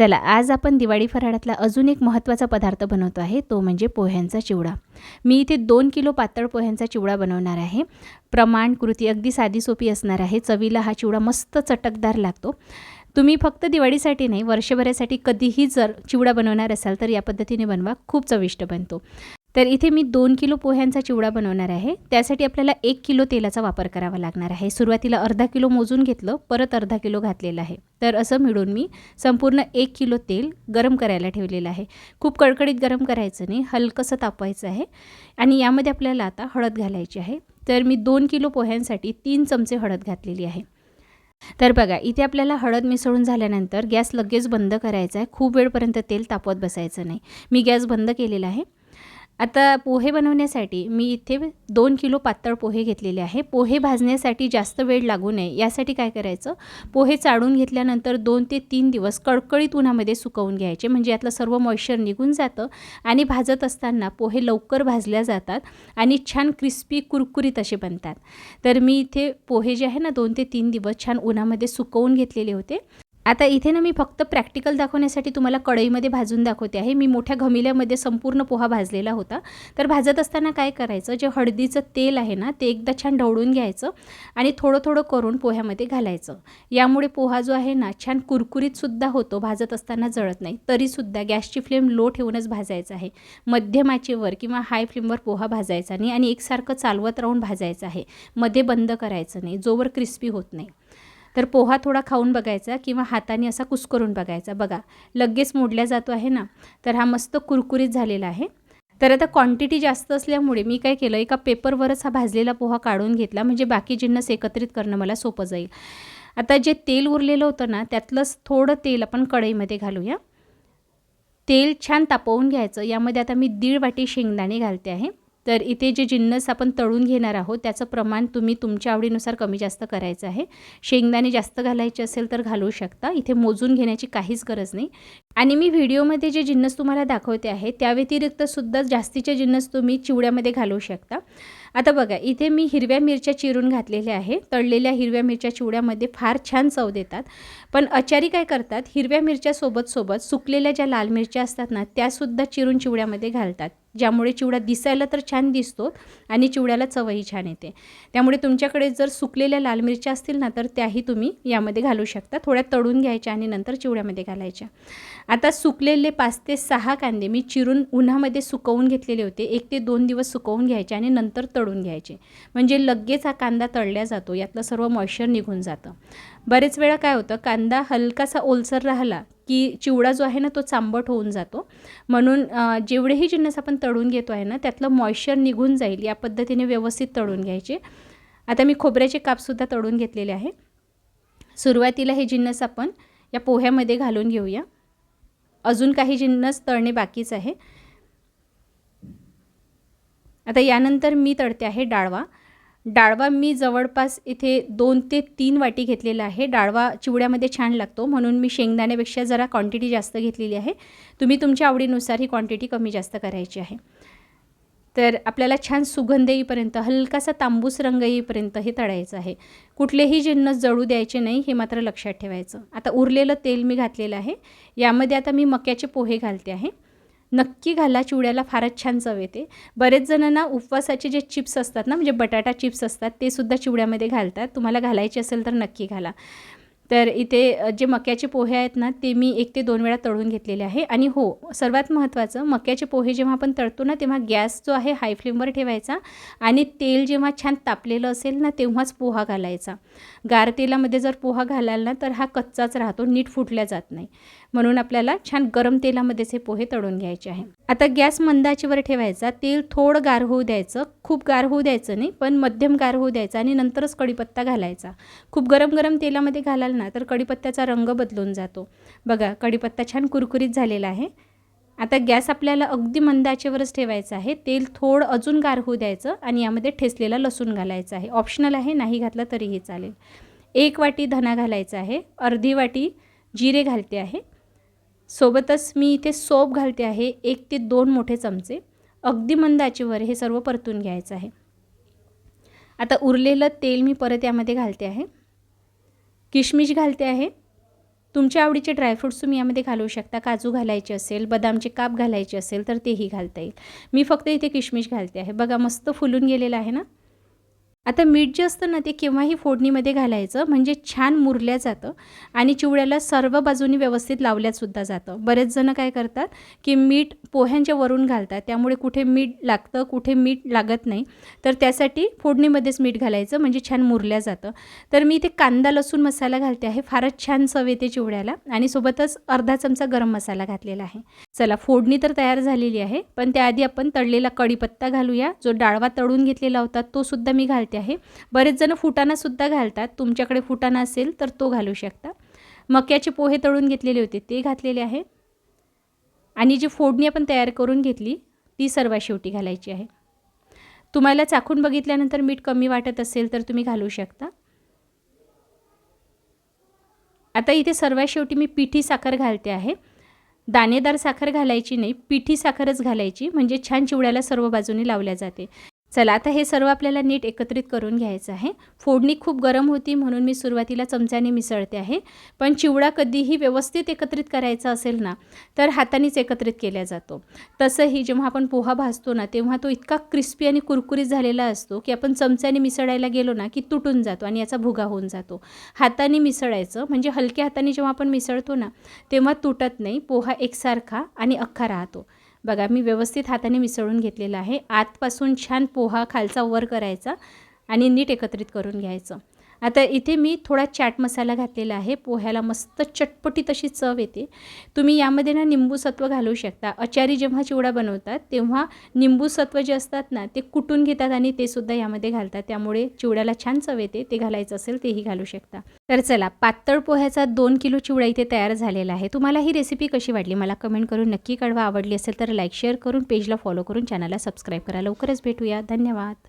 चला आज आपण दिवाळी फराळातला अजून एक महत्त्वाचा पदार्थ बनवतो आहे तो म्हणजे पोह्यांचा चिवडा. मी इथे दोन किलो पातळ पोह्यांचा चिवडा बनवणार आहे. प्रमाण कृती अगदी साधी सोपी असणार आहे. चवीला हा चिवडा मस्त चटकदार लागतो. तुम्ही फक्त दिवाळीसाठी नाही वर्षभरासाठी कधीही जर चिवडा बनवणार असाल तर या पद्धतीने बनवा. खूप चविष्ट बनतो. तर इथे मी दोन किलो पोह्यांचा चिवडा बनवणार आहे. त्यासाठी आपल्याला एक किलो तेलाचा वापर करावा लागणार आहे. सुरुवातीला अर्धा किलो मोजून घेतलं परत अर्धा किलो घातलेलं आहे. तर असं मिळून मी संपूर्ण एक किलो तेल गरम करायला ठेवलेलं आहे. खूप कडकडीत गरम करायचं नाही हलकंसं तापवायचं आहे. आणि यामध्ये आपल्याला आता हळद घालायची आहे. तर मी दोन किलो पोह्यांसाठी तीन चमचे हळद घातलेली आहे. तर बघा इथे आपल्याला हळद मिसळून झाल्यानंतर गॅस लगेच बंद करायचा आहे. खूप वेळपर्यंत तेल तापवत बसायचं नाही. मी गॅस बंद केलेला आहे. आता पोहे बनवण्यासाठी मी इथे दोन किलो पातळ पोहे घेतलेले आहे. पोहे भाजण्यासाठी जास्त वेळ लागू नये. यासाठी काय करायचं? पोहे चाळून घेतल्यानंतर दोन ते तीन दिवस कडकडीत उन्हामध्ये सुकवून घ्यायचे. म्हणजे यातलं सर्व मॉइश्चर निघून जातं आणि भाजत असताना पोहे लवकर भाजल्या जातात आणि छान क्रिस्पी कुरकुरीत असे बनतात. तर मी इथे पोहे जे आहे ना दोन ते तीन दिवस छान उन्हामध्ये सुकवून घेतलेले होते. आता इथे ना मी फक्त प्रॅक्टिकल दाखवण्यासाठी तुम्हाला कढईमध्ये भाजून दाखवते आहे. मी मोठ्या घमिल्यामध्ये संपूर्ण पोहा भाजलेला होता. तर भाजत असताना काय करायचं जे हळदीचं तेल आहे ना ते एकदा छान ढवळून घ्यायचं आणि थोडं थोडं करून पोह्यामध्ये घालायचं. यामुळे पोहा जो आहे ना छान कुरकुरीतसुद्धा होतो भाजत असताना जळत नाही. तरीसुद्धा गॅसची फ्लेम लो ठेवूनच भाजायचं आहे. मध्यम आचेवर किंवा हाय फ्लेमवर पोहा भाजायचा नाही आणि एकसारखं चालवत राहून भाजायचं आहे. मध्ये बंद करायचं नाही जोवर क्रिस्पी होत नाही. तर पोहा थोडा खाऊन बघायचा किंवा हाताने असा कुस्करून बघायचा. बघा लगेच मोडल्या जातो आहे ना? तर हा मस्त कुरकुरीत झालेला आहे. तर आता क्वांटिटी जास्त असल्यामुळे मी काय केलं एका पेपरवरच हा भाजलेला पोहा काढून घेतला. म्हणजे बाकी जिन्नस एकत्रित करणं मला सोपं जाईल. आता जे तेल उरलेलं होतं ना त्यातलंच थोडं तेल आपण कढईमध्ये घालूया. तेल छान तापवून घ्यायचं. यामध्ये आता मी दीड वाटी शेंगदाणे घालते आहे. तर इथे जे जिन्नस आपण तळून घेणार आहोत त्याचं प्रमाण तुम्ही तुमच्या आवडीनुसार कमी जास्त करायचं आहे. शेंगदाणे जास्त घालायचे असेल तर घालू शकता. इथे मोजून घेण्याची काहीच गरज नाही. आणि मी व्हिडिओमध्ये जे जिन्नस तुम्हाला दाखवते आहे त्या व्यतिरिक्तसुद्धा जास्तीचे जिन्नस तुम्ही चिवड्यामध्ये घालू शकता. आता बघा इथे मी हिरव्या मिरच्या चिरून घातलेल्या आहे. तळलेल्या हिरव्या मिरच्या चिवड्यामध्ये फार छान चव देतात. पण अचारी काय करतात? हिरव्या मिरच्यासोबत सोबत सुकलेल्या ज्या लाल मिरच्या असतात ना त्यासुद्धा चिरून चिवड्यामध्ये घालतात. ज्यामुळे चिवडा दिसायला तर छान दिसतो आणि चिवड्याला चवही छान येते. त्यामुळे तुमच्याकडे जर सुकलेल्या लाल मिरच्या असतील ना तर त्याही तुम्ही यामध्ये घालू शकता. थोड्या तळून घ्यायच्या आणि नंतर चिवड्यामध्ये घालायच्या. आता सुकलेले पाच ते सहा कांदे मी चिरून उन्हामध्ये सुकवून घेतलेले होते. एक ते दोन दिवस सुकवून घ्यायचे आणि नंतर तळून घ्यायचे. म्हणजे लगेच हा कांदा तळल्या जातो. यातलं सर्व मॉइश्चर निघून जातं. बरेच वेळा काय होतं कांदा हलकासा ओलसर राहिला की चिवडा जो आहे ना तो चांबट होऊन जातो. म्हणून जेवढेही जिन्नस आपण तळून घेतो आहे ना त्यातलं मॉइश्चर निघून जाईल या पद्धतीने व्यवस्थित तळून घ्यायचे. आता मी खोबऱ्याचे कापसुद्धा तळून घेतलेले आहे. सुरुवातीला हे जिन्नस आपण या पोह्यामध्ये घालून घेऊया. अजून काही जिन्नस तळणे बाकीच आहे. आता यानंतर मी तळते आहे डाळवा. डाळवा मी जवळपास इथे दोन ते तीन वाटी घेतलेला आहे. डाळवा चिवड्यामध्ये छान लागतो म्हणून मी शेंगदाण्यापेक्षा जरा क्वांटिटी जास्त घेतलेली आहे. तुम्ही तुमच्या आवडीनुसार ही क्वांटिटी कमी जास्त करायची आहे. तर आपल्याला छान सुगंध येईपर्यंत हलकासा तांबूस रंग येईपर्यंत हे तळायचं आहे. कुठलेही जिन्नस जळू द्यायचे नाही हे मात्र लक्षात ठेवायचं. आता उरलेलं तेल मी घातलेलं आहे. यामध्ये आता मी मक्याचे पोहे घालते आहे. नक्की घाला चिवड्याला फारच छान चव येते. बरेच जणांना उपवासाचे जे चिप्स असतात ना म्हणजे बटाटा चिप्स असतात ते सुद्धा चिवड्यामध्ये घालतात. तुम्हाला घालायचे असेल तर नक्की घाला. तर इथे जे मक्याचे पोहे आहेत ना ते मी एक ते दोन वेळा तळून घेतलेले आहे. आणि हो सर्वात महत्त्वाचं मक्याचे पोहे जेव्हा आपण तळतो ना तेव्हा गॅस जो आहे हाय फ्लेमवर ठेवायचा. आणि तेल जेव्हा छान तापलेलं असेल ना तेव्हाच पोहा घालायचा. गार तेलामध्ये जर पोहा घालाल ना तर हा कच्चाच राहतो नीट फुटल्या जात नाही. म्हणून आपल्याला छान गरम तेलामध्येच हे पोहे तळून घ्यायचे आहे. आता गॅस मंदाचीवर ठेवायचा. तेल थोडं गार होऊ द्यायचं. खूप गार होऊ द्यायचं नाही पण मध्यम गार होऊ द्यायचं आणि नंतरच कढीपत्ता घालायचा. खूप गरम गरम तेलामध्ये घालाल ना तर कढीपत्त्याचा रंग बदलून जातो. बघा कढीपत्ता छान कुरकुरीत झालेला आहे. आता गॅस आपल्याला अगदी मंदाचेवरच ठेवायचं आहे. तेल थोडं अजून गार होऊ द्यायचं आणि यामध्ये ठेसलेला लसूण घालायचा आहे. ऑप्शनल आहे नाही घातलं तरीही चालेल. एक वाटी धना घालायचा आहे. अर्धी वाटी जिरे घालते आहे. सोबतच मी इथे सोप घालते आहे. एक ते दोन मोठे चमचे. अगदी मंदाचेवर हे सर्व परतून घ्यायचं आहे. आता उरलेलं तेल मी परत यामध्ये घालते आहे. किशमिश घालते आहे. तुमच्या आवडीचे ड्रायफ्रूट्स तुम्ही यामध्ये घालू शकता. काजू घालायचे असेल बदामचे काप घालायचे असेल तर तेही घालता येईल. मी फक्त इथे किशमिश घालते आहे. बघा मस्त फुलून गेलेलं आहे ना? आता मीठ जे असतं ना ते केव्हाही फोडणीमध्ये घालायचं. म्हणजे छान मुरल्या जातं आणि चिवड्याला सर्व बाजूनी व्यवस्थित लावल्यासुद्धा जातं. बरेच जण काय करतात की मीठ पोह्यांच्या वरून घालतात. त्यामुळे कुठे मीठ लागतं कुठे मीठ लागत नाही. तर त्यासाठी फोडणीमध्येच मीठ घालायचं. म्हणजे छान मुरल्या जातं. तर मी इथे कांदा लसूण मसाला घालते आहे. फारच छान चव येते चिवड्याला. आणि सोबतच अर्धा चमचा गरम मसाला घातलेला आहे. चला फोडणी तर तयार झालेली आहे. पण त्याआधी आपण तळलेला कढीपत्ता घालूया. जो डाळवा तळून घेतलेला होता तो सुद्धा मी घालते आहे. बरेच जण फुटाणासुद्धा घालतात. तुमच्याकडे फुटाणा असेल तर तो घालू शकता. मक्याचे पोहे तळून घेतलेले होते ते घातलेले आहे. आणि जी फोडणी आपण तयार करून घेतली ती सर्वात शेवटी घालायची आहे. तुम्हाला चाखून बघितल्यानंतर मीठ कमी वाटत असेल तर तुम्ही घालू शकता. आता इथे सर्वात शेवटी मी पिठी साखर घालते आहे. दाणेदार साखर घालायची नाही पिठी साखरच घालायची. म्हणजे छान चिवड्याला सर्व बाजूने लावल्या जाते. चला आता हे सर्व आपल्याला नीट एकत्रित करून घ्यायचं आहे. फोडणी खूप गरम होती म्हणून मी सुरुवातीला चमच्याने मिसळते आहे. पण चिवडा कधीही व्यवस्थित एकत्रित करायचा असेल ना तर हातानेच एकत्रित केला जातो. तसंही जेव्हा आपण पोहा भाजतो ना तेव्हा तो इतका क्रिस्पी आणि कुरकुरीत झालेला असतो की आपण चमच्याने मिसळायला गेलो ना की तुटून जातो आणि याचा भुगा होऊन जातो. हाताने मिसळायचं म्हणजे हलक्या हाताने जेव्हा आपण मिसळतो ना तेव्हा तुटत नाही. पोहा एकसारखा आणि अख्खा राहतो. बघा मी व्यवस्थित हाताने मिसळून घेतलेलं आहे. आतपासून छान पोहा खालचा वर करायचा आणि नीट एकत्रित करून घ्यायचं. आता इथे मी थोडा चाट मसाला घातलेला आहे. पोह्याला मस्त चटपटी तशी चव येते. तुम्ही यामध्ये ना निंबू सत्व घालू शकता. अचारी जेव्हा चिवडा बनवतात तेव्हा निंबू सत्व जे असतात ना ते कुटून घेतात आणि ते सुद्धा यामध्ये घालतात. त्यामुळे चिवड्याला छान चव येते. ते घालायचं असेल तेही घालू शकता. तर चला पातळ पोह्याचा दोन किलो चिवडा इथे तयार झालेला आहे. तुम्हाला ही रेसिपी कशी वाटली? मला कमेंट करून नक्की कळवा. आवडली असेल तर लाईक शेअर करून पेजला फॉलो करून चॅनलला सबस्क्राईब करा. लवकरच भेटूया. धन्यवाद.